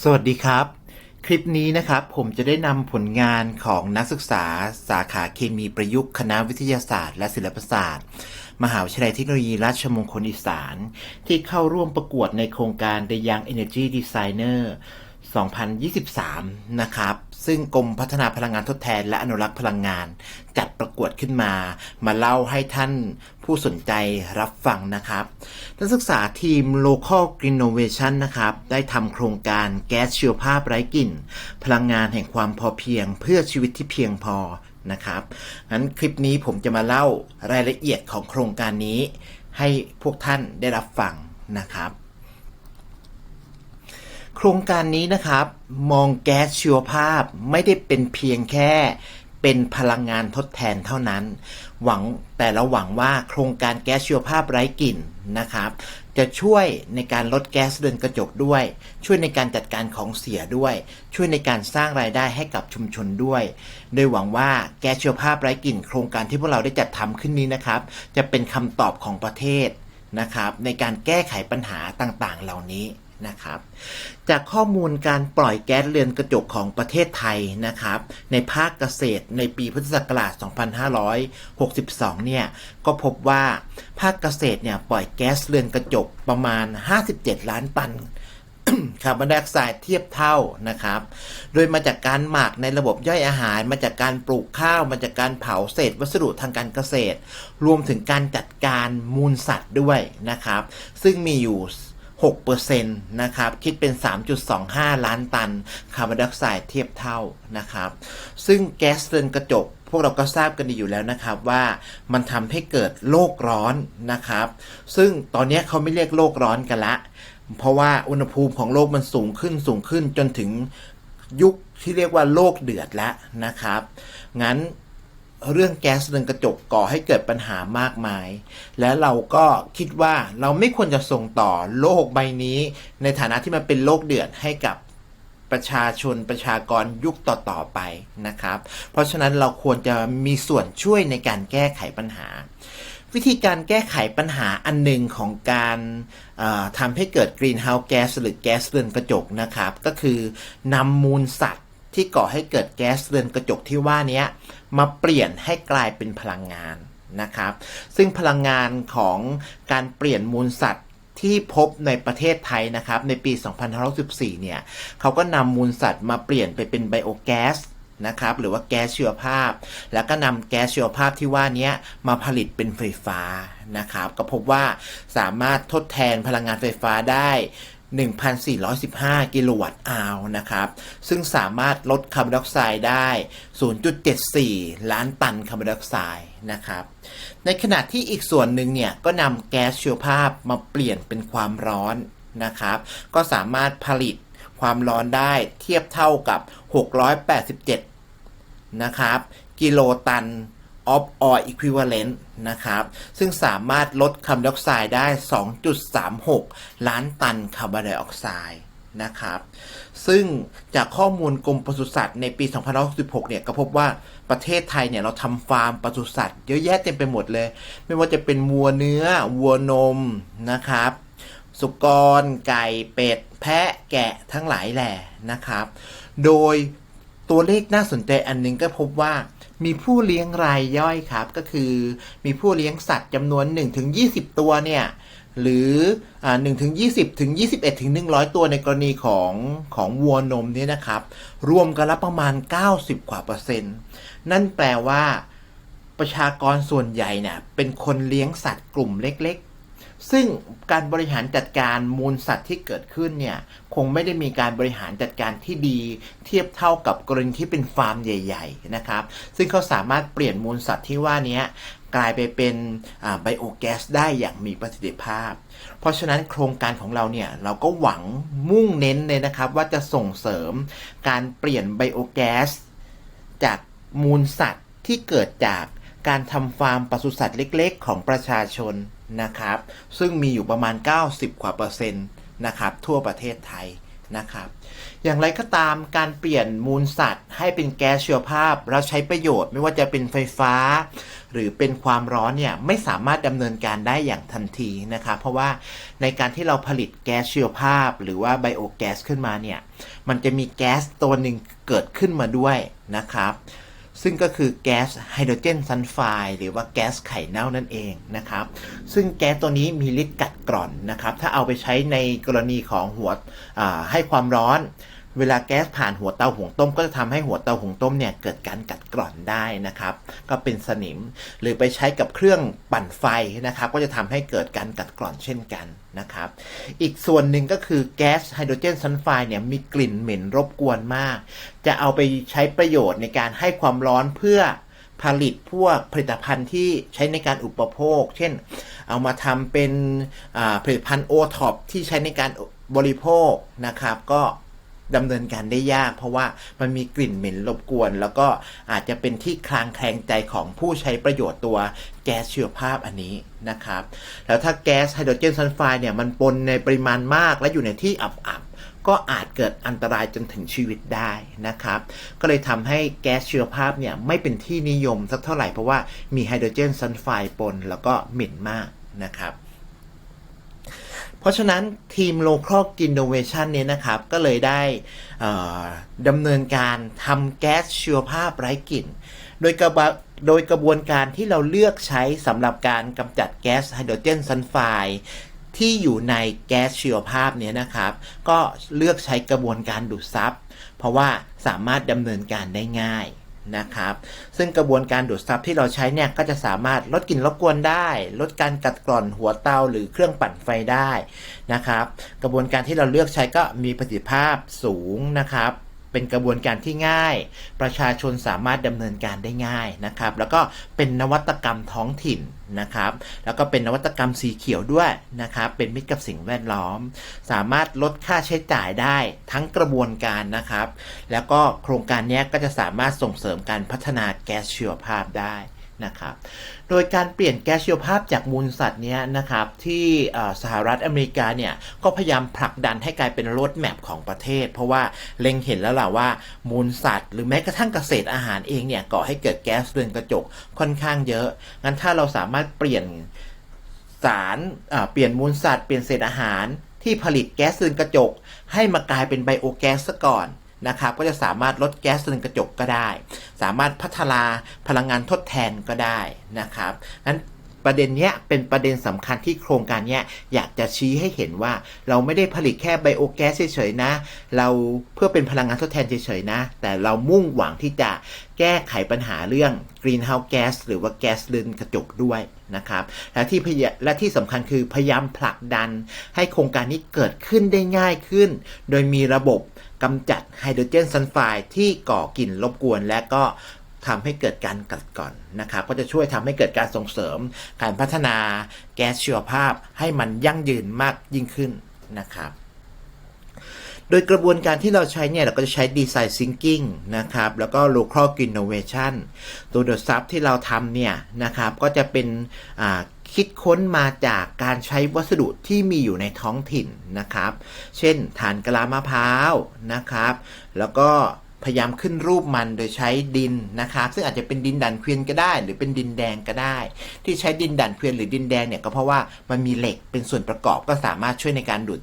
สวัสดีครับ คลิปนี้นะครับผมจะได้นำผลงานของนักศึกษาสาขาเคมีประยุกต์คณะวิทยาศาสตร์และศิลปศาสตร์ มหาวิทยาลัยเทคโนโลยีราชมงคลอีสาน ที่เข้าร่วมประกวดในโครงการ The Young Energy Designer 2023 นะครับ ซึ่งกรมพัฒนาพลังงานทดแทนและอนุรักษ์พลังงาน จัดประกวดขึ้นมา มาเล่าให้ท่าน ผู้สนใจรับฟังนะครับนักศึกษาทีม Local Innovation นะครับ ได้ทำโครงการแก๊สชีวภาพไร้กลิ่น พลังงานแห่งความพอเพียง เพื่อชีวิตที่เพียงพอนะครับงั้นคลิปนี้ผมจะมาเล่ารายละเอียดของโครงการนี้ ให้พวกท่านได้รับฟังนะครับ โครงการนี้นะครับ มองแก๊สชีวภาพไม่ได้เป็นเพียงแค่ เป็นพลังงานทดแทนเท่านั้น หวังแต่เราหวังว่าโครงการแก๊สชีวภาพไร้กลิ่นนะครับ จะช่วยในการลดแก๊สเรือนกระจกด้วย ช่วยในการจัดการของเสียด้วย ช่วยในการสร้างรายได้ให้กับชุมชนด้วย โดยหวังว่าแก๊สชีวภาพไร้กลิ่น โครงการที่พวกเราได้จัดทำขึ้นนี้นะครับ จะเป็นคำตอบของประเทศนะครับ ในการแก้ไขปัญหาต่างๆ เหล่านี้ นะครับ จากข้อมูลการปล่อยแก๊สเรือนกระจกของประเทศไทยนะครับ ในภาคเกษตรในปีพุทธศักราช 2562 เนี่ย ก็พบว่าภาคเกษตรเนี่ยปล่อยแก๊สเรือนกระจกประมาณ 57 ล้านตันคาร์บอนไดออกไซด์เทียบเท่านะครับ โดยมาจากการหมักในระบบย่อยอาหาร มาจากการปลูกข้าว มาจากการเผาเศษวัสดุทางการเกษตร รวมถึงการจัดการมูลสัตว์ด้วยนะครับ ซึ่งมีอยู่ 6%นะครับ คิดเป็น 3.25 ล้านตัน คาร์บอนไดออกไซด์เทียบเท่านะครับ ซึ่งแก๊สเรือนกระจก พวกเราก็ทราบกันดีอยู่แล้วนะครับว่ามันทำให้เกิดโลกร้อนนะครับ ซึ่งตอนนี้เขาไม่เรียกโลกร้อนกันละ เพราะว่าอุณหภูมิของโลกมันสูงขึ้นสูงขึ้นจนถึงยุคที่เรียกว่าโลกเดือดแล้วนะครับ งั้น เรื่องแก๊สเรือนกระจกก่อให้เกิดปัญหามากมาย และเราก็คิดว่าเราไม่ควรจะส่งต่อโลกใบนี้ ในฐานะที่มันเป็นโลกเดือดให้กับประชาชนประชากรยุคต่อๆไปนะครับ เพราะฉะนั้นเราควรจะมีส่วนช่วยในการแก้ไขปัญหา วิธีการแก้ไขปัญหาอันหนึ่งของการทำให้เกิดกรีนเฮาส์แก๊สหรือแก๊สเรือนกระจกนะครับ ก็คือนำมูลสัตว์ ที่ก่อให้เกิดแก๊สเรือนกระจกที่ว่านี้มาเปลี่ยนให้กลายเป็นพลังงานนะครับ ซึ่งพลังงานของการเปลี่ยนมูลสัตว์ที่พบในประเทศไทยนะครับ ในปี 2514 เนี่ยเขาก็นำมูลสัตว์มาเปลี่ยนไปเป็นไบโอแก๊สนะครับหรือว่าแก๊สชีวภาพ แล้วก็นำแก๊สชีวภาพที่ว่านี้มาผลิตเป็นไฟฟ้านะครับ ก็พบว่าสามารถทดแทนพลังงานไฟฟ้าได้ 1,415 กิโลวัตต์อาวนะครับ ซึ่งสามารถลดคาร์บอนไดออกไซด์ได้ 0.74 ล้านตันคาร์บอนไดออกไซด์นะครับ ในขณะที่อีกส่วนหนึ่งเนี่ยก็นำแก๊สชีวภาพมาเปลี่ยนเป็นความร้อนนะครับ ก็สามารถผลิตความร้อนได้เทียบเท่ากับ 687 นะครับ กิโลตัน of oil equivalent นะครับ ซึ่งสามารถลดคาร์บอนไดออกไซด์ได้ 2.36 ล้านตันคาร์บอนไดออกไซด์นะครับ ซึ่งจากข้อมูลกรมปศุสัตว์ในปี2566เนี่ย ก็พบว่าประเทศไทยเนี่ย เราทำฟาร์มปศุสัตว์เยอะแยะเต็มไปหมดเลย ไม่ว่าจะเป็นวัวเนื้อ วัวนมนะครับ สุกร ไก่ เป็ด แพะ แกะทั้งหลายแหล่นะครับ โดย ตัวเลขน่าสนใจอันหนึงก็พบว่ามีผู้เลี้ยงรายย่อยครับ ก็คือมีผู้เลี้ยงสัตว์จำนวน 1-20 ตัวเนี่ยหรืออ่า1ถึง20ถึง21ถึง100ตัวในกรณีของของวัวนมนี่นะครับ รวมกันแล้วประมาณ 90 กว่าเปอร์เซ็นต์ นั่นแปลว่า ประชากรส่วนใหญ่เนี่ยเป็นคนเลี้ยงสัตว์กลุ่มเล็กๆ ซึ่งการบริหารจัดการมูลสัตว์ที่เกิดขึ้นเนี่ยคงไม่ได้มีการบริหารจัดการที่ดี เทียบเท่ากับกรณีที่เป็นฟาร์มใหญ่ ๆ นะครับ ซึ่งเขาสามารถเปลี่ยนมูลสัตว์ที่ว่านี้กลายไปเป็นไบโอแก๊สได้อย่างมีประสิทธิภาพ เพราะฉะนั้นโครงการของเราเนี่ยเราก็หวังมุ่งเน้นเลยนะครับ ว่าจะส่งเสริมการเปลี่ยนไบโอแก๊สจากมูลสัตว์ที่เกิดจากการทำฟาร์มปศุสัตว์เล็ก ๆ ของประชาชน นะครับ ซึ่งมีอยู่ประมาณ 90 กว่าเปอร์เซ็นต์นะครับทั่วประเทศไทยนะครับ อย่างไรก็ตามการเปลี่ยนมูลสัตว์ ให้เป็นแก๊สชีวภาพแล้วใช้ประโยชน์ไม่ว่าจะเป็นไฟฟ้า หรือเป็นความร้อนเนี่ยไม่สามารถดำเนินการได้อย่างทันทีนะครับ เพราะว่าในการที่เราผลิตแก๊สชีวภาพ หรือว่าไบโอแก๊สขึ้นมาเนี่ยมันจะมีแก๊สตัวหนึ่งเกิดขึ้นมาด้วยนะครับ ซึ่งก็คือแก๊สไฮโดรเจนซัลไฟด์หรือว่าแก๊สไข่เน่านั่นเองนะครับ ซึ่งแก๊สตัวนี้มีฤทธิ์กัดกร่อนนะครับ ถ้าเอาไปใช้ในกรณีของหัวให้ความร้อน เวลาแก๊สผ่านหัวเตาหุงต้ม ก็จะทำให้หัวเตาหุงต้มเนี่ยเกิดการกัดกร่อนได้นะครับ ก็เป็นสนิม หรือไปใช้กับเครื่องปั่นไฟนะครับ ก็จะทำให้เกิดการกัดกร่อนเช่นกันนะครับ อีกส่วนหนึ่งก็คือแก๊สไฮโดรเจนซัลไฟด์เนี่ยมีกลิ่นเหม็นรบกวนมาก จะเอาไปใช้ประโยชน์ในการให้ความร้อนเพื่อผลิตพวกผลิตภัณฑ์ที่ใช้ในการอุปโภค เช่น เอามาทำเป็นผลิตภัณฑ์โอท็อปที่ใช้ในการบริโภคนะครับ ก็ ดำเนินการได้ยาก เพราะว่ามันมีกลิ่นเหม็นรบกวน แล้วก็อาจจะเป็นที่คลางแคลงใจของผู้ใช้ประโยชน์ตัวแก๊สชีวภาพอันนี้นะครับ แล้วถ้าแก๊สไฮโดรเจนซัลไฟด์เนี่ยมันปนในปริมาณมากและอยู่ในที่อับๆ ก็อาจเกิดอันตรายจนถึงชีวิตได้นะครับ ก็เลยทำให้แก๊สชีวภาพเนี่ยไม่เป็นที่นิยมสักเท่าไหร่เพราะว่ามีไฮโดรเจนซัลไฟด์ปนแล้วก็เหม็นมากนะครับ เพราะฉะนั้นทีม Local Innovation เนี่ยนะครับ ก็เลยได้ดำเนินการทำแก๊สชีวภาพไร้กลิ่น โดยกระบะโดยกระบวนการที่เราเลือกใช้สำหรับการกำจัดแก๊สไฮโดรเจนซัลไฟด์ที่อยู่ในแก๊สชีวภาพเนี้ยนะครับ ก็เลือกใช้กระบวนการดูดซับเพราะว่าสามารถดำเนินการได้ง่าย นะครับ ซึ่งกระบวนการดูดซับที่เราใช้เนี่ยก็จะสามารถลดกลิ่นรบกวนได้ ลดการกัดกร่อนหัวเตาหรือเครื่องปั่นไฟได้นะครับ กระบวนการที่เราเลือกใช้ก็มีประสิทธิภาพสูงนะครับเป็นกระบวนการที่ง่าย ประชาชนสามารถดำเนินการได้ง่ายนะครับ แล้วก็เป็นนวัตกรรมท้องถิ่น นะครับ แล้วก็เป็นนวัตกรรมสีเขียวด้วยนะครับ เป็นมิตรกับสิ่งแวดล้อม สามารถลดค่าใช้จ่ายได้ทั้งกระบวนการนะครับ แล้วก็โครงการนี้ก็จะสามารถส่งเสริมการพัฒนาแก๊สชีวภาพได้ นะครับโดยการเปลี่ยนแก๊สชีวภาพจากมูลสัตว์เนี้ยนะครับที่สหรัฐอเมริกาเนี่ยก็พยายามผลักดันให้กลายเป็นรถแมพของประเทศ เพราะว่าเล็งเห็นแล้วล่ะว่ามูลสัตว์ หรือแม้กระทั่งเกษตรอาหารเองเนี่ยก่อให้เกิดแก๊สเรือนกระจกค่อนข้างเยอะ งั้นถ้าเราสามารถเปลี่ยนสารเปลี่ยนมูลสัตว์เปลี่ยนเศษอาหารที่ผลิตแก๊สเรือนกระจก ให้มากลายเป็นไบโอแก๊สซะก่อน นะครับก็จะสามารถลดแก๊สเรือนกระจกก็ได้ สามารถพัฒนาพลังงานทดแทนก็ได้นะครับนั้น ประเด็นเนี้ยเป็นประเด็นสำคัญที่โครงการเนี้ยอยากจะชี้ให้เห็นว่าเราไม่ได้ผลิตแค่ไบโอแก๊สเฉยๆนะ เราเพื่อเป็นพลังงานทดแทนเฉยๆนะ แต่เรามุ่งหวังที่จะแก้ไขปัญหาเรื่อง greenhouse gas หรือว่าแก๊สเรือนกระจกด้วยนะครับและที่และที่สำคัญคือพยายามผลักดันให้โครงการนี้เกิดขึ้นได้ง่ายขึ้น โดยมีระบบกำจัดไฮโดรเจนซัลไฟด์ที่ก่อกลิ่นรบกวนและก็ ทำให้เกิดการกัดกร่อนนะครับก็จะช่วยทำให้เกิดการส่งเสริม การพัฒนาแก๊สชีวภาพให้มันยั่งยืนมากยิ่งขึ้นนะครับโดยกระบวนการที่เราใช้เนี่ยเราก็จะใช้ Design Thinking นะครับแล้วก็ Local Innovation ตัวดูดซับที่เราทำเนี่ยนะครับก็จะเป็นคิดค้นมาจากการใช้วัสดุที่มีอยู่ในท้องถิ่นนะครับ เช่นฐานกะลามะพร้าวนะครับ แล้วก็ พยายามขึ้นรูปมันโดยใช้ดินนะครับ ซึ่งอาจจะเป็นดินดันเควียนก็ได้ หรือเป็นดินแดงก็ได้ ที่ใช้ดินดันเควียนหรือดินแดงเนี่ยก็เพราะว่ามันมีเหล็กเป็นส่วนประกอบก็สามารถช่วยในการดูด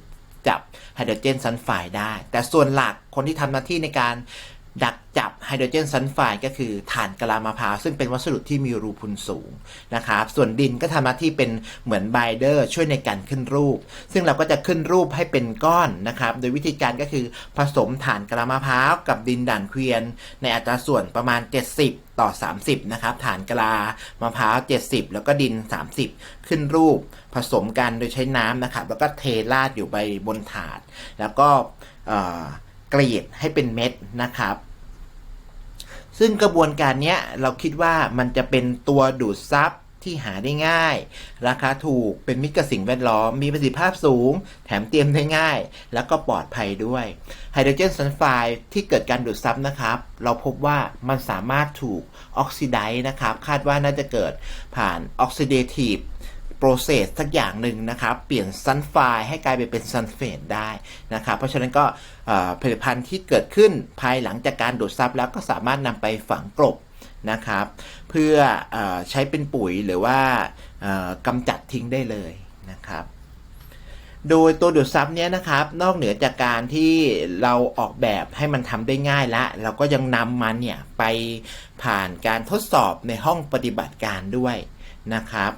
จับไฮโดรเจนซัลไฟด์ได้ แต่ส่วนหลักคนที่ทำหน้าที่ในการ ดักจับไฮโดรเจนซัลไฟด์ก็คือถ่านกะลามะพร้าวซึ่งเป็นวัสดุที่มีรูพุนสูงนะครับส่วนดินก็ทำหน้าที่เป็นเหมือนไบเดอร์ช่วยในการขึ้นรูป ซึ่งเราก็จะขึ้นรูปให้เป็นก้อนนะครับโดยวิธีการก็คือผสมถ่านกะลามะพร้าวกับดินด่านเกวียน ในอัตราส่วนประมาณ 70 ต่อ 30 นะครับฐานกะลามะพร้าว 70 แล้วก็ดิน 30 ขึ้นรูป ผสมกันโดยใช้น้ำนะครับแล้วก็เทราดอยู่ไปบนถาด แล้วก็เอ่อ กรีดให้เป็นเม็ดนะครับ ซึ่งกระบวนการนี้เราคิดว่ามันจะเป็นตัวดูดซับที่หาได้ง่าย ราคาถูกเป็นมิตรกับสิ่งแวดล้อม มีประสิทธิภาพสูง แถมเตรียมได้ง่าย แล้วก็ปลอดภัยด้วยไฮโดรเจนซัลไฟด์ที่เกิดการดูดซับนะครับ เราพบว่ามันสามารถถูกออกซิไดซ์นะครับ คาดว่าน่าจะเกิดผ่านออกซิเดทีฟ โปรเซสสักอย่างหนึ่งนะครับ เปลี่ยนซันไฟให้กลายไปเป็นซันเฟดได้นะครับ เพราะฉะนั้นก็ผลิตภัณฑ์ที่เกิดขึ้นภายหลังจากการดูดซับแล้วก็สามารถนำไปฝังกลบนะครับ เพื่ออใช้เป็นปุ๋ยหรือว่ากำจัดทิ้งได้เลยนะครับโดยตัวดูดซับเนี้ยนะครับ นอกเหนือจากการที่เราออกแบบให้มันทำได้ง่ายล้วเราก็ยังนำมันเนี่ยไปผ่านการทดสอบในห้องปฏิบัติการด้วยนะครับ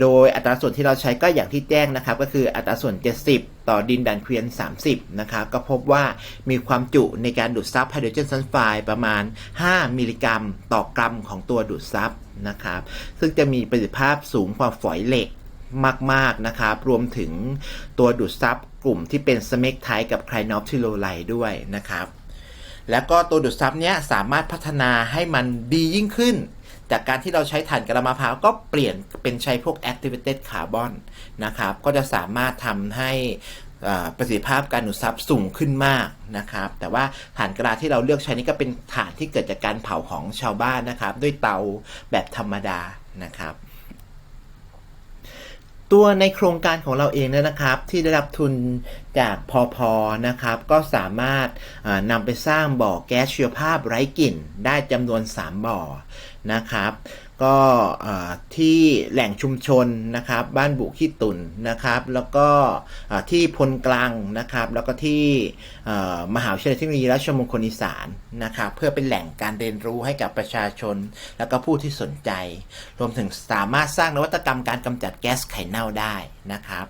โดยอัตราส่วนที่เราใช้ก็อย่างที่แจ้งนะครับ ก็คืออัตราส่วน 70 ต่อดินดันเควียน 30 นะครับ ก็พบว่ามีความจุในการดูดซับไฮโดรเจนซัลไฟด์ประมาณ 5 มิลลิกรัม ต่อกรัมของตัวดูดซับนะครับ ซึ่งจะมีประสิทธิภาพสูงกว่าฝอยเหล็กมาก ๆ นะครับ รวมถึงตัวดูดซับกลุ่มที่เป็นสเมกไทกับไคลนอฟทิโลไลด้วยนะครับ แล้วก็ตัวดูดซับเนี้ยสามารถพัฒนาให้มันดียิ่งขึ้น จากการที่เราใช้ถ่านกระมะพร้าวก็เปลี่ยนเป็นใช้พวก activated carbon นะครับ ก็จะสามารถทำให้ประสิทธิภาพการดูดซับสูงขึ้นมากนะครับ แต่ว่าถ่านกระดาษที่เราเลือกใช้นี่ก็เป็นถ่านที่เกิดจากการเผาของชาวบ้านนะครับ ด้วยเตาแบบธรรมดานะครับ ตัวในโครงการของเราเองเนี่ยนะครับ ที่ได้รับทุนจากพอพอนะครับ ก็สามารถนำไปสร้างบ่อแก๊สชีวภาพไร้กลิ่น ได้จำนวน 3 บ่อ นะครับ ก็ที่แหล่งชุมชนนะครับ บ้านบุขี้ตุนนะครับ แล้วก็ที่พลกลางนะครับ แล้วก็ที่มหาวิทยาลัยเทคโนโลยีราชมงคลอีสานนะครับ เพื่อเป็นแหล่งการเรียนรู้ให้กับประชาชน แล้วก็ผู้ที่สนใจ รวมถึงสามารถสร้างนวัตกรรมการกำจัดแก๊สไข่เน่าได้นะครับ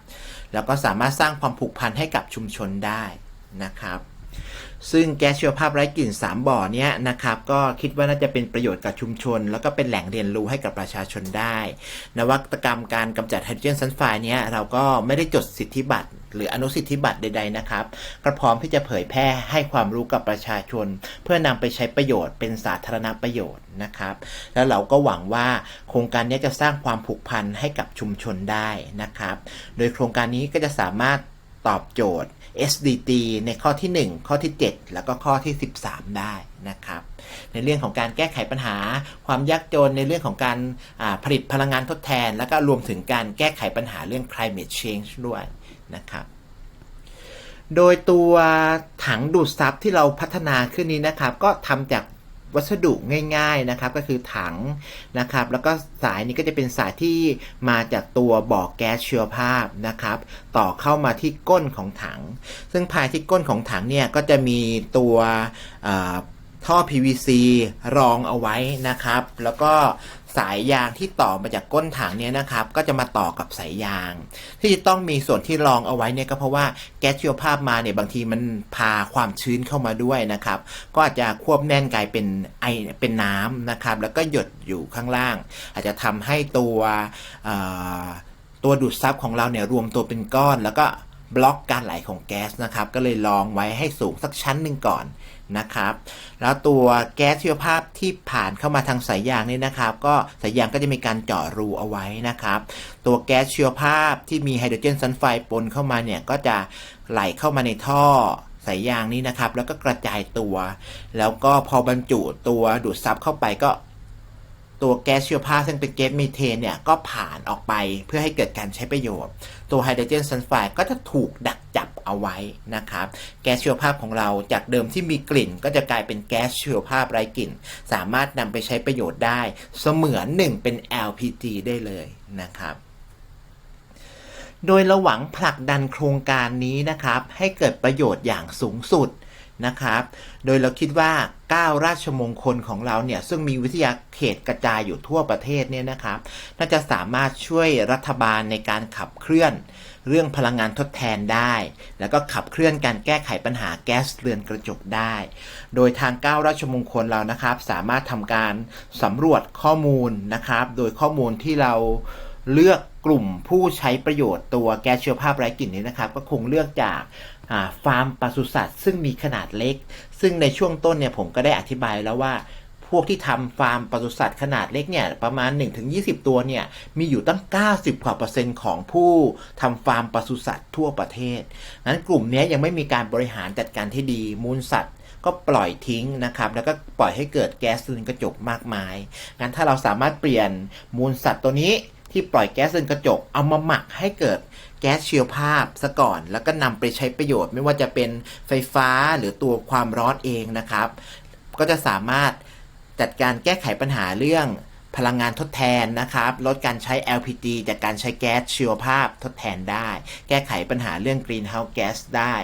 แล้วก็สามารถสร้างความผูกพันให้กับชุมชนได้นะครับ ซึ่งแก๊สชีวภาพไร้กลิ่น 3 บ่อเนี้ยนะครับก็คิดว่าน่าจะเป็นประโยชน์กับชุมชน แล้วก็เป็นแหล่งเรียนรู้ให้กับประชาชนได้ นวัตกรรมการกำจัดไฮโดรเจนซัลไฟด์เนี้ยเราก็ไม่ได้จดสิทธิบัตรหรืออนุสิทธิบัตรใด ๆ นะครับ ก็พร้อมที่จะเผยแพร่ให้ความรู้กับประชาชน เพื่อนำไปใช้ประโยชน์เป็นสาธารณประโยชน์นะครับ แล้วเราก็หวังว่าโครงการนี้จะสร้างความผูกพันให้กับชุมชนได้นะครับ โดยโครงการนี้ก็จะสามารถตอบโจทย์ SDT ในข้อที่ 1 ข้อที่ 7 แล้วก็ข้อที่ 13 ได้นะครับ ในเรื่องของการแก้ไขปัญหา ความยากจนในเรื่องของการผลิตพลังงานทดแทน แล้วก็รวมถึงการแก้ไขปัญหาเรื่อง climate change ด้วยนะครับโดยตัวถังดูดซับที่เราพัฒนาขึ้นนี้นะครับ ก็ทำจาก วัสดุง่ายๆนะครับก็คือถังนะครับ แล้วก็สายนี้ก็จะเป็นสายที่มาจากตัวบ่อแก๊สชีวภาพนะครับ ต่อเข้ามาที่ก้นของถัง ซึ่งภายที่ก้นของถังเนี่ยก็จะมีตัวท่อท่อ PVC รองเอาไว้นะครับ แล้วก็ สายยางที่ต่อมาจากก้นถังเนี่ยนะครับ ก็จะมาต่อกับสายยาง ที่จะต้องมีส่วนที่รองเอาไว้เนี่ยก็เพราะว่าแก๊สชีวภาพมาเนี่ยบางทีมันพาความชื้นเข้ามาด้วยนะครับ ก็อาจจะควบแน่นกลายเป็นไอเป็นน้ำนะครับ แล้วก็หยดอยู่ข้างล่าง อาจจะทำให้ตัวตัวดูดซับของเราเนี่ยรวมตัวเป็นก้อนแล้วก็บล็อกการไหลของแก๊สนะครับ ก็เลยลองไว้ให้สูงสักชั้นหนึ่งก่อน นะครับ แล้วตัวแก๊สชีวภาพที่ผ่านเข้ามาทางสายยางนี่นะครับ ก็สายยางก็จะมีการเจาะรูเอาไว้นะครับ ตัวแก๊สชีวภาพที่มีไฮโดรเจนซัลไฟด์ปนเข้ามาเนี่ยก็จะไหลเข้ามาในท่อสายยางนี้นะครับ แล้วก็กระจายตัว แล้วก็พอบรรจุตัวดูดซับเข้าไปก็ ตัวแก๊สชีวภาพซึ่งเป็นแก๊สมีเทนเนี่ยก็ผ่านออกไปเพื่อให้เกิดการใช้ประโยชน์ ตัวไฮโดรเจนซัลไฟด์ก็จะถูกดักจับเอาไว้นะครับ แก๊สชีวภาพของเราจากเดิมที่มีกลิ่น ก็จะกลายเป็นแก๊สชีวภาพไร้กลิ่น สามารถนำไปใช้ประโยชน์ได้ เสมือนหนึ่งเป็น LPG ได้เลยนะครับโดยเราหวังผลักดันโครงการนี้นะครับ ให้เกิดประโยชน์อย่างสูงสุดนะครับ โดยเราคิดว่า 9 ราชมงคลของเราเนี่ย ซึ่งมีวิทยาเขตกระจายอยู่ทั่วประเทศเนี่ยนะครับ น่าจะสามารถช่วยรัฐบาลในการขับเคลื่อน เรื่องพลังงานทดแทนได้ แล้วก็ขับเคลื่อนการแก้ไขปัญหาแก๊สเรือนกระจกได้ โดยทาง 9 ราชมงคลเรานะครับ สามารถทำการสำรวจข้อมูลนะครับ โดยข้อมูลที่เราเลือกกลุ่มผู้ใช้ประโยชน์ตัวแก๊สเชีวภาพไร้กลิ่นนี้นะครับ ก็คงเลือกจากฟาร์มปศุสัตว์ซึ่งมีขนาดเล็ก ซึ่งในช่วงต้นเนี่ยผมก็ได้อธิบายแล้วว่า พวกที่ทำฟาร์มปศุสัตว์ขนาดเล็กเนี่ยประมาณ 1-20 ตัวเนี่ยมีอยู่ตั้ง 90กว่าเปอร์เซ็นต์ของผู้ทำฟาร์มปศุสัตว์ทั่วประเทศนั้นกลุ่มนี้ยยังไม่มีการบริหารจัดการที่ดีมูลสัตว์ก็ปล่อยทิ้งนะครับ แล้วก็ปล่อยให้เกิดแก๊สเรือนกระจกมากมาย งั้นถ้าเราสามารถเปลี่ยนมูลสัตว์ตัวนี้ ที่ปล่อยแก๊สเรือนกระจก เอามาหมักให้เกิดแก๊สเชีวภาพซะก่อน แล้วก็นำไปใช้ประโยชน์ ไม่ว่าจะเป็นไฟฟ้าหรือตัวความร้อนเองนะครับ ก็จะสามารถจัดการแก้ไขปัญหาเรื่อง พลังงานทดแทนนะครับ ลดการใช้ LPG จากการใช้แก๊สชีวภาพทดแทนได้ แก้ไขปัญหาเรื่อง Greenhouse Gas ได้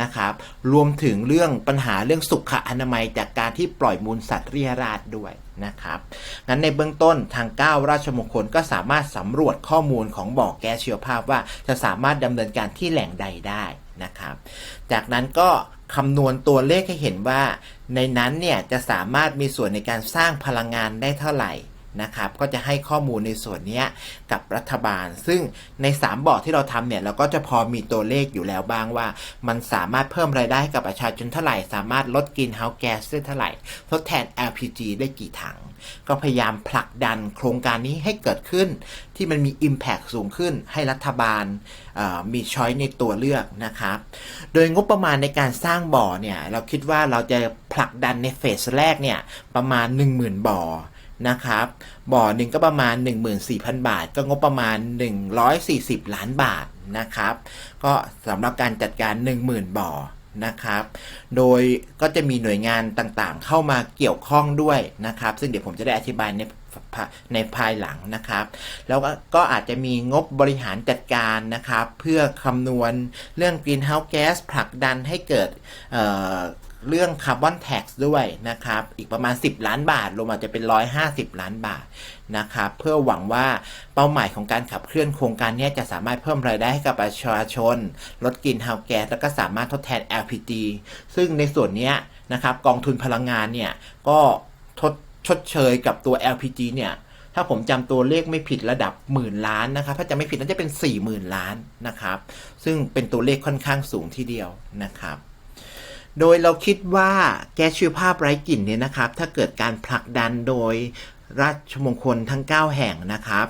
นะครับ รวมถึงเรื่องปัญหาเรื่องสุขอนามัยจากการที่ปล่อยมูลสัตว์เรียราดด้วยนะครับ งั้นในเบื้องต้นทาง 9 ราชมงคลก็สามารถสำรวจข้อมูลของบ่อแก๊สชีวภาพว่าจะสามารถดำเนินการที่แหล่งใดได้นะครับ จากนั้นก็คำนวณตัวเลขให้เห็นว่า ในนั้นเนี่ยจะสามารถมีส่วนในการสร้างพลังงานได้เท่าไหร่ นะครับก็จะให้ข้อมูลในส่วนนี้กับรัฐบาล ซึ่งใน 3บ่อที่เราทำเนี่ยเราก็จะพอมีตัวเลขอยู่แล้วบ้างว่า มันสามารถเพิ่มรายได้ให้กับประชาชนเท่าไหร่ สามารถลดกินเฮาแก๊สได้เท่าไหร่ ทดแทน LPG ได้กี่ถัง ก็พยายามผลักดันโครงการนี้ให้เกิดขึ้น ที่มันมี Impact สูงขึ้น ให้รัฐบาลมีช้อยในตัวเลือกนะครับ โดยงบประมาณในการสร้างบ่อเนี่ยเราคิดว่าเราจะผลักดันในเฟสแรกเนี่ยประมาณ 10,000 บ่อ นะครับบ่อหนึ่งก็ประมาณ 14,000 บาท ก็งบประมาณ 140 ล้านบาทนะครับ ก็สำหรับการจัดการ 10,000 บ่อนะครับ โดยก็จะมีหน่วยงานต่างๆ เข้ามาเกี่ยวข้องด้วยนะครับ ซึ่งเดี๋ยวผมจะได้อธิบายในในภายหลังนะครับ แล้วก็ก็อาจจะมีงบบริหารจัดการนะครับ เพื่อคำนวณเรื่อง Greenhouse Gas ผลักดันให้เกิด เรื่องคาร์บอนแท็กด้วยนะครับ อีกประมาณ 10 ล้านบาทรวมอาจจะเป็น 150 ล้านบาทนะครับ เพื่อหวังว่าเป้าหมายของการขับเคลื่อนโครงการนี้จะสามารถเพิ่มรายได้ให้กับประชาชน ลดกลิ่นเฮาแก๊สแล้วก็สามารถทดแทน LPG ซึ่งในส่วนนี้นะครับกองทุนพลังงานเนี่ยก็ทดชดเชยกับตัว LPG เนี่ยถ้าผมจำตัวเลขไม่ผิดระดับหมื่นล้านนะครับ ถ้าจะไม่ผิดน่าจะเป็น4 0,000ล้านนะครับ ซึ่งเป็นตัวเลขค่อนข้างสูงทีเดียวนะครับ โดยเราคิดว่าแก๊สชีวภาพไร้กลิ่นเนี่ยนะครับ ถ้าเกิดการผลักดันโดยราชมงคลทั้ง 9 แห่งนะครับ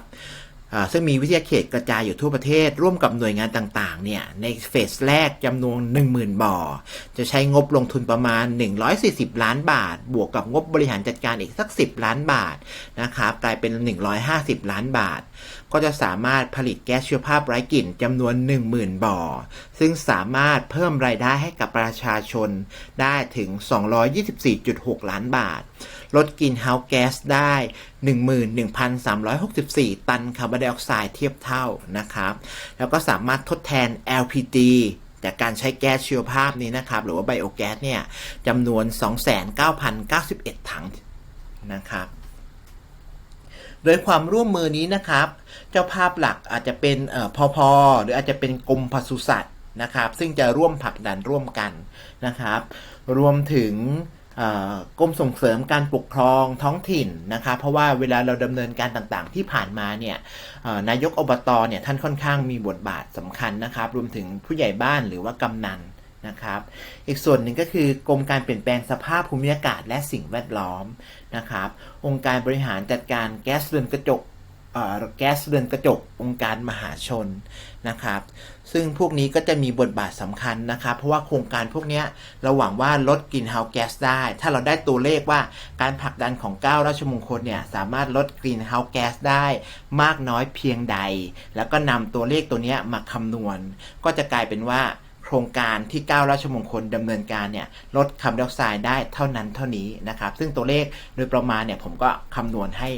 ซึ่งมีวิทยาเขตกระจายอยู่ทั่วประเทศ ร่วมกับหน่วยงานต่างๆเนี่ยในเฟสแรกจำนวน 10,000 บ่อ จะใช้งบลงทุนประมาณ 140 ล้านบาท บวกกับงบบริหารจัดการอีกสัก 10 ล้านบาทนะครับกลายเป็น 150 ล้านบาท ก็จะสามารถผลิตแก๊สชีวภาพไร้กลิ่นจำนวน 10,000 บ่อ ซึ่งสามารถเพิ่มรายได้ให้กับประชาชนได้ถึง 224.6 ล้านบาท ลดกินเฮาแก๊สได้ 11,364 ตันคาร์บอนไดออกไซด์เทียบเท่านะครับ แล้วก็สามารถทดแทน LPG จากการใช้แก๊สชีวภาพนี้นะครับ หรือว่าไบโอแก๊สเนี่ยจำนวน 29,091 ถังนะครับโดยความร่วมมือนี้นะครับ เจ้าภาพหลักอาจจะเป็นเอ่อพอพอหรืออาจจะเป็นกรมปศุสัตว์นะครับ ซึ่งจะร่วมผลักดันร่วมกันนะครับ รวมถึง กรมส่งเสริมการปกครองท้องถิ่นนะครับเพราะว่าเวลาเราดำเนินการต่างๆ ที่ผ่านมาเนี่ยนายกอบตเนี่ยท่านค่อนข้างมีบทบาทสำคัญนะครับรวมถึงผู้ใหญ่บ้านหรือว่ากำนันนะครับอีกส่วนหนึ่งก็คือกรมการเปลี่ยนแปลงสภาพภูมิอากาศและสิ่งแวดล้อมนะครับองค์การบริหารจัดการแก๊สเรือนกระจกแก๊สเรือนกระจกองค์การมหาชนนะครับ ซึ่งพวกนี้ก็จะมีบทบาทสำคัญนะครับ เพราะว่าโครงการพวกนี้เราหวังว่าลดกลิ่นเฮาแก๊สได้ ถ้าเราได้ตัวเลขว่าการผลักดันของ 9 ราชมงคลเนี่ยสามารถลดกลิ่นเฮาแก๊สได้ มากน้อยเพียงใด แล้วก็นำตัวเลขตัวนี้มาคำนวณ ก็จะกลายเป็นว่าโครงการที่ 9 ราชมงคลดำเนินการเนี่ยลดคาร์บอนไดออกไซด์ได้เท่านั้นเท่านี้นะครับ ซึ่งตัวเลขโดยประมาณเนี่ยผมก็คำนวณให้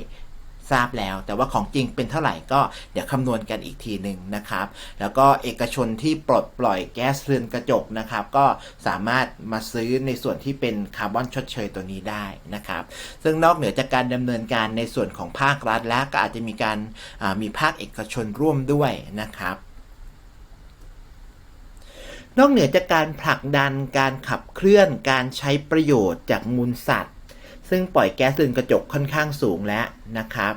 ทราบแล้ว แต่ว่าของจริงเป็นเท่าไหร่ก็เดี๋ยวคำนวณกันอีกทีหนึ่งนะครับ แล้วก็เอกชนที่ปลดปล่อยแก๊สเรือนกระจกนะครับ ก็สามารถมาซื้อในส่วนที่เป็นคาร์บอนชดเชยตัวนี้ได้นะครับ ซึ่งนอกเหนือจากการดำเนินการในส่วนของภาครัฐแล้วก็อาจจะมีการมีภาคเอกชนร่วมด้วยนะครับนอกเหนือจากการผลักดันการขับเคลื่อนการใช้ประโยชน์จากมูลสัตว์ ซึ่งปล่อยแก๊สเรือนกระจกค่อนข้างสูงแล้วนะครับ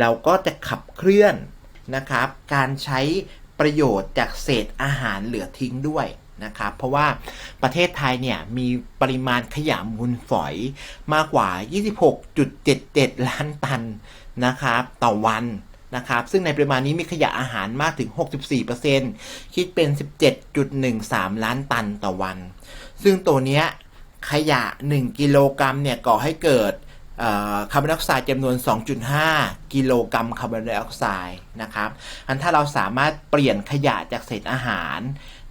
เราก็จะขับเคลื่อนนะครับ การใช้ประโยชน์จากเศษอาหารเหลือทิ้งด้วยนะครับ เพราะว่าประเทศไทยเนี่ยมีปริมาณขยะมูลฝอยมากกว่า 26.77 ล้านตันนะครับ ต่อวันนะครับ ซึ่งในปริมาณนี้มีขยะอาหารมากถึง 64%คิดเป็น 17.13 ล้านตันต่อวัน ซึ่งตัวเนี้ย ขยะ 1 กิโลกรัมเนี่ยก่อให้เกิดคาร์บอนไดออกไซด์จำนวน 2.5 กิโลกรัมคาร์บอนไดออกไซด์นะครับอันถ้าเราสามารถเปลี่ยนขยะจากเศษอาหาร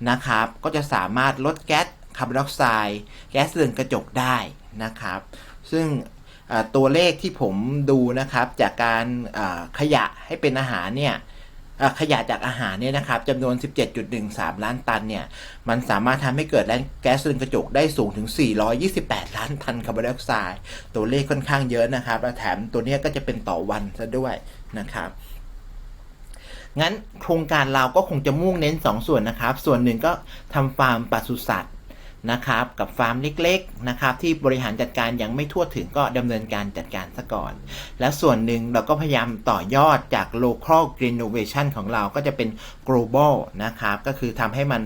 นะครับ ก็จะสามารถลดแก๊สคาร์บอนไดออกไซด์แก๊สเรือนกระจกได้นะครับ ซึ่งตัวเลขที่ผมดูนะครับจากการขยะให้เป็นอาหารเนี่ย ขยะจากอาหารเนี่ยนะครับจำนวน 17.13 ล้านตันเนี่ย มันสามารถทำให้เกิดแก๊สเรือนกระจกได้สูงถึง 428 ล้านตันคาร์บอนไดออกไซด์ ตัวเลขค่อนข้างเยอะนะครับ และแถมตัวนี้ก็จะเป็นต่อวันซะด้วยนะครับงั้นโครงการเราก็คงจะมุ่งเน้น 2ส่วนนะครับ ส่วนหนึ่งก็ทำฟาร์มปศุสัตว์ นะครับกับฟาร์มเล็กๆนะครับที่บริหารจัดการยังไม่ทั่วถึงก็ดำเนินการจัดการซะก่อน และส่วนหนึ่งเราก็พยายามต่อยอดจาก local renovation ของเราก็จะเป็น global นะครับก็คือทำให้มัน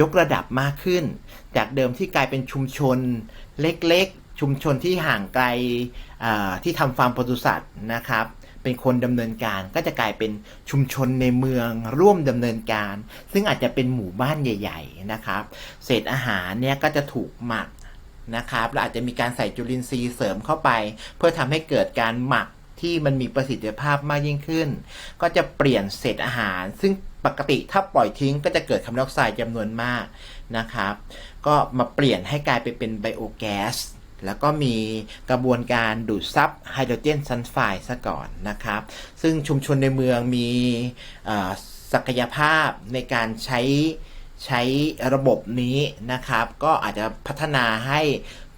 ยกระดับมากขึ้น จากเดิมที่กลายเป็นชุมชนเล็กๆ ชุมชนที่ห่างไกลที่ทำฟาร์มปศุสัตว์นะครับ เป็นคนดำเนินการก็จะกลายเป็นชุมชนในเมืองร่วมดำเนินการ ซึ่งอาจจะเป็นหมู่บ้านใหญ่ ๆ นะครับ เศษอาหารเนี่ยก็จะถูกหมักนะครับและอาจจะมีการใส่จุลินทรีย์เสริมเข้าไป เพื่อทำให้เกิดการหมักที่มันมีประสิทธิภาพมากยิ่งขึ้น ก็จะเปลี่ยนเศษอาหาร ซึ่งปกติถ้าปล่อยทิ้งก็จะเกิดคาร์บอนไดออกไซด์จำนวนมากนะครับ ก็มาเปลี่ยนให้กลายไปเป็นไบโอแก๊ส แล้วก็มีกระบวนการดูดซับไฮโดรเจนซัลไฟด์ซะก่อนนะครับ ซึ่งชุมชนในเมืองมีศักยภาพในการใช้ใช้ระบบนี้นะครับ ก็อาจจะพัฒนาให้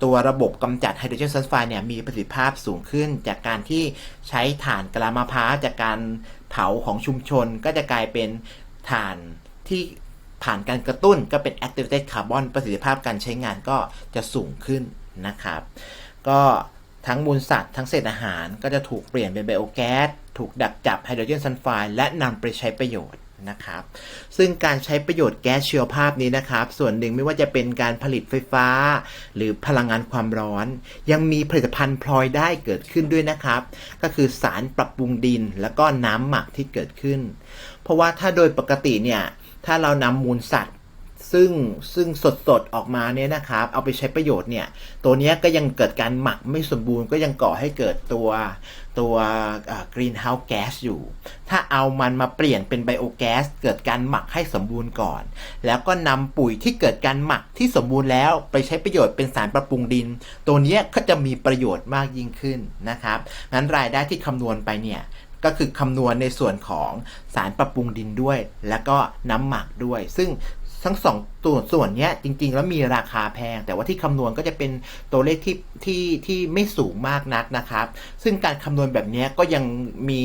ตัวระบบกำจัดไฮโดรเจนซัลไฟด์เนี่ยมีประสิทธิภาพสูงขึ้น จากการที่ใช้ถ่านกะลามะพร้าวจากการเผาของชุมชน ก็จะกลายเป็นถ่านที่ผ่านการกระตุ้นก็เป็น activated carbon ประสิทธิภาพการใช้งานก็จะสูงขึ้น นะครับ ก็ทั้งมูลสัตว์ทั้งเศษอาหารก็จะถูกเปลี่ยนเป็นไบโอแก๊สถูกดักจับไฮโดรเจนซัลไฟด์และนำไปใช้ประโยชน์นะครับ ซึ่งการใช้ประโยชน์แก๊สชีวภาพนี้นะครับ ส่วนหนึ่งไม่ว่าจะเป็นการผลิตไฟฟ้า หรือพลังงานความร้อน ยังมีผลิตภัณฑ์พลอยได้เกิดขึ้นด้วยนะครับ ก็คือสารปรับปรุงดิน แล้วก็น้ำหมักที่เกิดขึ้น เพราะว่าถ้าโดยปกติเนี่ยถ้าเรานำมูลสัตว์ ซึ่งซึ่งสดสดๆออกมาเนี่ยนะครับ เอาไปใช้ประโยชน์เนี่ย ตัวนี้ก็ยังเกิดการหมักไม่สมบูรณ์ก็ยังก่อให้เกิดตัวตัวกรีนเฮาส์แก๊สอยู่ ถ้าเอามันมาเปลี่ยนเป็นไบโอแก๊สเกิดการหมักให้สมบูรณ์ก่อน แล้วก็นำปุ๋ยที่เกิดการหมักที่สมบูรณ์แล้วไปใช้ประโยชน์เป็นสารปรับปรุงดิน ตัวนี้ก็จะมีประโยชน์มากยิ่งขึ้นนะครับงั้นรายได้ที่คำนวณไปเนี่ยก็คือคำนวณในส่วนของสารปรับปรุงดินด้วย แล้วก็น้ำหมักด้วย ซึ่ง ทั้งสองตัวส่วนเนี้ยจริง ๆ แล้วมีราคาแพง แต่ว่าที่คำนวณก็จะเป็นตัวเลขที่ที่ที่ไม่สูงมากนักนะครับ ซึ่งการคำนวณแบบนี้ก็ยังมี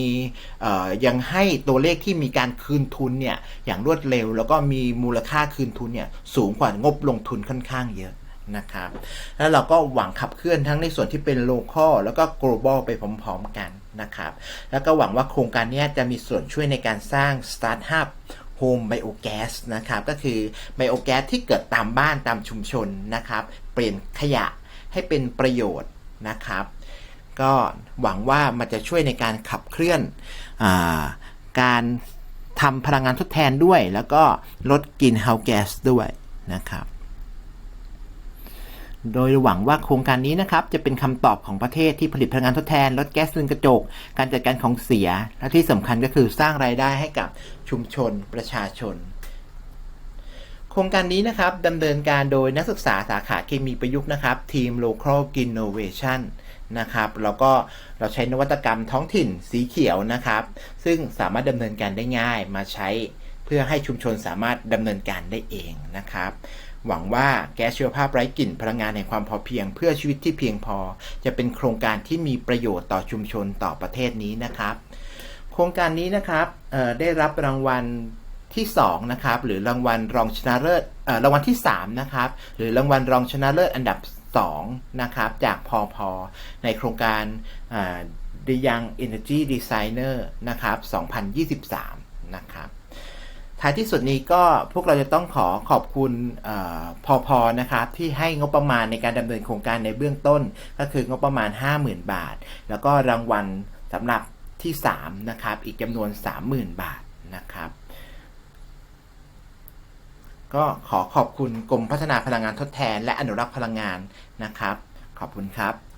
เอ่อยังให้ตัวเลขที่มีการคืนทุนเนี่ยอย่างรวดเร็ว แล้วก็มีมูลค่าคืนทุนเนี่ยสูงกว่างบลงทุนค่อนข้างเยอะนะครับ แล้วเราก็หวังขับเคลื่อนทั้งในส่วนที่เป็น local แล้วก็ global ไปพร้อมๆกันนะครับ แล้วก็หวังว่าโครงการนี้จะมีส่วนช่วยในการสร้าง startup โฮมไบโอแก๊สนะครับก็คือไบโอแก๊สที่เกิดตามบ้านตามชุมชนนะครับเปลี่ยนขยะให้เป็นประโยชน์นะครับ ก็หวังว่ามันจะช่วยในการขับเคลื่อนอาการทำพลังงานทดแทนด้วย แล้วก็ลดกลิ่นเฮาแก๊สด้วยนะครับ โดยหวังว่าโครงการนี้นะครับจะเป็นคำตอบของประเทศที่ผลิตพลังงานทดแทนลดแก๊สเรือนกระจก การจัดการของเสีย และที่สำคัญก็คือสร้างรายได้ให้กับชุมชนประชาชน โครงการนี้นะครับดำเนินการโดยนักศึกษาสาขาเคมีประยุกต์นะครับ ทีม Local Innovation นะครับแล้วก็เราใช้นวัตกรรมท้องถิ่นสีเขียวนะครับ ซึ่งสามารถดำเนินการได้ง่ายมาใช้เพื่อให้ชุมชนสามารถดำเนินการได้เองนะครับ หวังว่าแก๊สชีวภาพไร้กลิ่นพลังงานแห่งความพอเพียง เพื่อชีวิตที่เพียงพอ จะเป็นโครงการที่มีประโยชน์ต่อชุมชนต่อประเทศนี้นะครับ โครงการนี้นะครับได้รับรางวัลที่2นะครับหรือรางวัลรองชนะเลิศรางวัลที่3นะครับหรือรางวัลรองชนะเลิศอันดับ2นะครับจากพอพอในโครงการ The Young Energy Designer นะครับ 2023 นะครับ ท้ายที่สุดนี้ก็พวกเราจะต้องขอขอบคุณออพอพอนะครับที่ให้งบประมาณในการดำเนินโครงการในเบื้องต้น ก็คืองบประมาณ 50,000 บาท แล้วก็รางวัลสำหรับที่3นะครับอีกจำนวน 30,000 บาทนะครับ ก็ขอขอบคุณกรมพัฒนาพลังงานทดแทน และอนุรักษ์พลังงานนะครับ ขอบคุณครับ